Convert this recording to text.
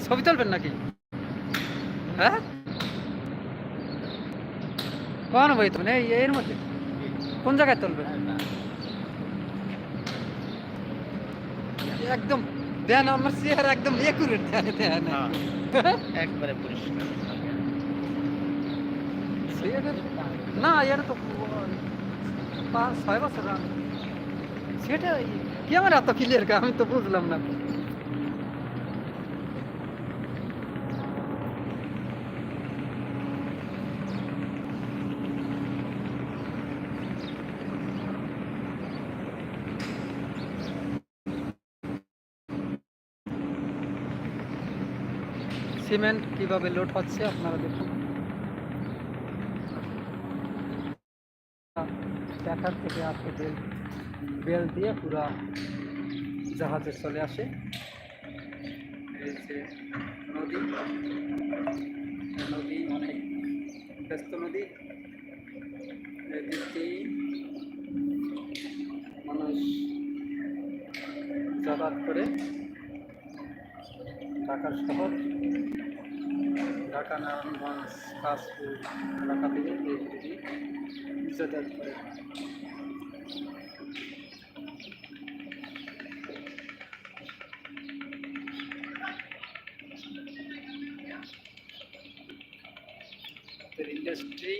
ছবি তুলবেন নাকি? হ্যাঁ? কোন বই তুমি এর মধ্যে? কোন জায়গায় তুলবেন? একদম দেন আমার চেহারা একদম একুরেট দেন দেন। হ্যাঁ, একবারে পরিষ্কার। না এটা তো পাঁচ ছয় বছর। সেটা ক্যামেরা এত ক্লিয়ার আমি তো বুঝলাম না। সিমেন্ট কীভাবে লোড হচ্ছে আপনারা দেখুন। দেখার থেকে আসে বেল বেল দিয়ে পুরা জাহাজে চলে আসে। এই যে নদী নদী অনেক ব্যস্ত নদী। এদিক মানুষ যাতায়াত করে ঢাকার শহর। ঢাকা নারায়ণগঞ্জ কাশপুর এলাকা থেকে এই যাতায়াত করে ইন্ডাস্ট্রি